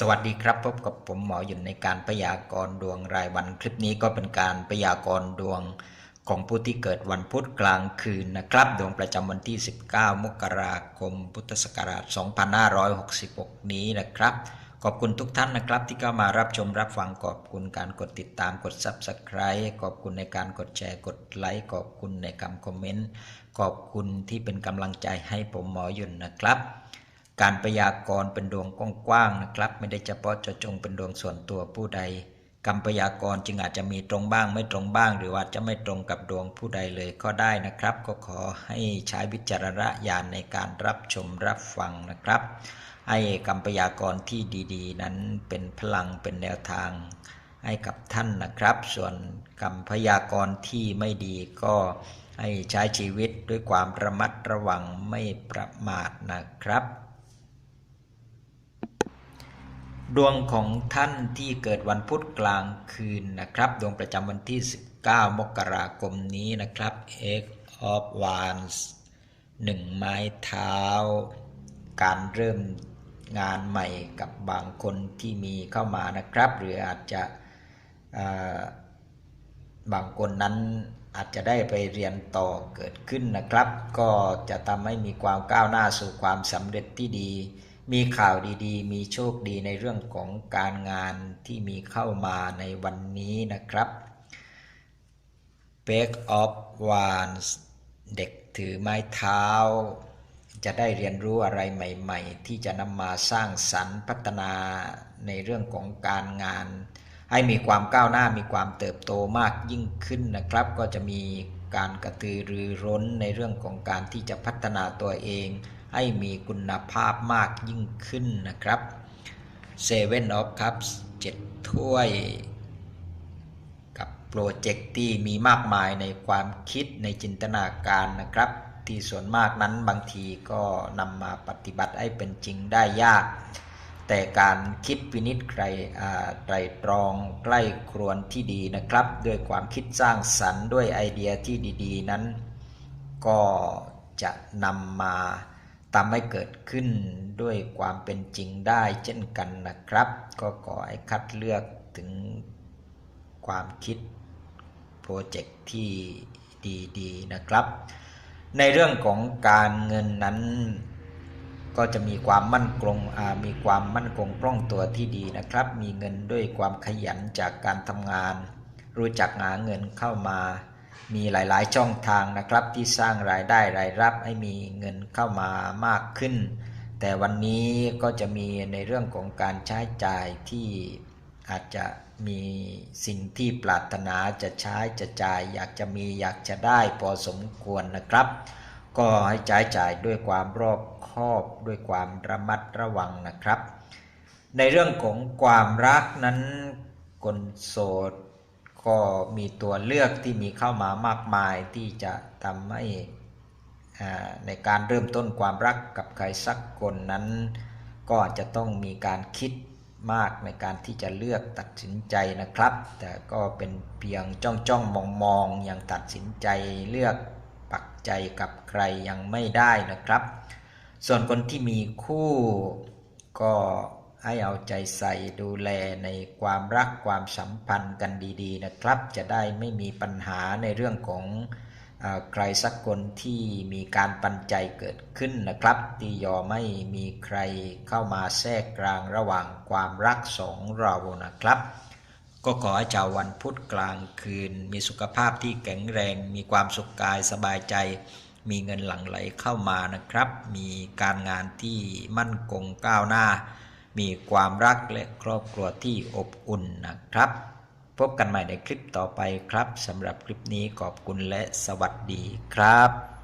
สวัสดีครับพบกับผมหมอหยุ่นในการพยากรณ์ดวงรายวันคลิปนี้ก็เป็นการพยากรณ์ดวงของผู้ที่เกิดวันพุธกลางคืนนะครับ ดวงประจำวันที่ 19 มกราคม พุทธศักราช 2566 นี้นะครับ ขอบคุณทุกท่านนะครับ ที่เข้ามารับชมรับฟังขอบคุณการกดติดตามกด Subscribe ขอบคุณในการกดแชร์กดไลค์ขอบคุณในคำคอมเมนต์ขอบคุณที่เป็นกำลังใจให้ผมหมอหยุ่นนะครับ การพยากรณ์เป็นดวงกว้างๆนะครับ ไม่ได้เฉพาะเจาะจงเป็นดวงส่วนตัวผู้ใดคำพยากรณ์จึงอาจจะมีตรงบ้างไม่ตรงบ้าง หรือว่าจะไม่ตรงกับดวงผู้ใดเลยก็ได้นะครับ ก็ขอให้ใช้วิจารณญาณในการรับชมรับฟังนะครับให้คำพยากรณ์ที่ดีๆ นั้นเป็นพลังเป็นแนวทางให้กับท่านนะครับ ส่วนคำพยากรณ์ที่ไม่ดีก็ให้ใช้ชีวิตด้วยความระมัดระวังไม่ประมาทนะครับ ดวงของท่านที่เกิดวันพุธกลางคืนนะครับ ดวงประจำวันที่ 19 มกราคมนี้นะครับ X of Wands หนึ่งไม้เท้า การเริ่มงานใหม่กับบางคนที่มีเข้ามานะครับ หรืออาจจะบางคนนั้นอาจจะได้ไปเรียนต่อเกิดขึ้นนะครับ ก็จะทำให้มีความก้าวหน้าสู่ความสำเร็จที่ดี มีข่าวดีๆ มีโชคดีในเรื่องของการงานที่มีเข้ามาในวันนี้นะครับ b a k of Wands เด็กถือไม้เท้า จะได้เรียนรู้อะไรใหม่ ๆ ที่จะนำมาสร้างสรรค์พัฒนาในเรื่องของการงาน ให้มีความก้าวหน้ามีความเติบโตมากยิ่งขึ้นนะครับ ก็จะมีการกระตือรือร้นในเรื่องของการที่จะพัฒนาตัวเอง ให้มีคุณภาพมากยิ่งขึ้นนะครับ Seven of Cups 7ถ้วยกับโปรเจกต์ที่มีมากมายในความคิดในจินตนาการนะครับ ที่ส่วนมากนั้นบางทีก็นำมาปฏิบัติให้เป็นจริงได้ยาก แต่การคิดวินิจใครไตรตรองใกล้ครวนที่ดีนะครับ ด้วยความคิดสร้างสรรค์ด้วยไอเดียที่ดี ๆ นั้น ก็จะนำมา ทำให้เกิดขึ้นด้วยความเป็นจริงได้เช่นกันนะครับ ก็ขอให้คัดเลือกถึงความคิดโปรเจกต์ที่ดีๆนะครับ ในเรื่องของการเงินนั้นก็จะมีความมั่นคงมีความมั่นคงคล่องตัวที่ดีนะครับ มีเงินด้วยความขยันจากการทำงาน รู้จักหาเงินเข้ามา มีหลายๆ ช่องทางนะครับที่สร้างรายได้รายรับให้มีเงินเข้ามามากขึ้น แต่วันนี้ก็จะมีในเรื่องของการใช้จ่ายที่อาจจะมีสิ่งที่ปรารถนาจะใช้จะจ่าย อยากจะมีอยากจะได้พอสมควรนะครับ ก็ให้ใช้จ่ายด้วยความรอบคอบด้วยความระมัดระวังนะครับ ในเรื่องของความรักนั้นคนโสด ก็มีตัวเลือกที่มีเข้ามามากมายที่จะทำให้ในการเริ่มต้นความรักกับใครสักคนนั้น ก็อาจจะต้องมีการคิดมากในการที่จะเลือกตัดสินใจนะครับ แต่ก็เป็นเพียงจ้องจ้องมองมองๆยังตัดสินใจเลือกปักใจกับใครยังไม่ได้นะครับ ส่วนคนที่มีคู่ก็ ให้เอาใจใส่ดูแลในความรักความสัมพันธ์กันดีๆนะครับ จะได้ไม่มีปัญหาในเรื่องของใครสักคนที่มีการปันใจเกิดขึ้นนะครับ ที่ยอมไม่มีใครเข้ามาแทรกกลางระหว่างความรักสองเรานะครับ ก็ขอให้ชาววันพุธกลางคืน มีสุขภาพที่แข็งแรง มีความสุขกายสบายใจ มีเงินหลั่งไหลเข้ามานะครับ มีการงานที่มั่นคงก้าวหน้า มีความรักและครอบครัวที่อบอุ่นนะครับ พบกันใหม่ในคลิปต่อไปครับสำหรับคลิปนี้ขอบคุณและสวัสดีครับ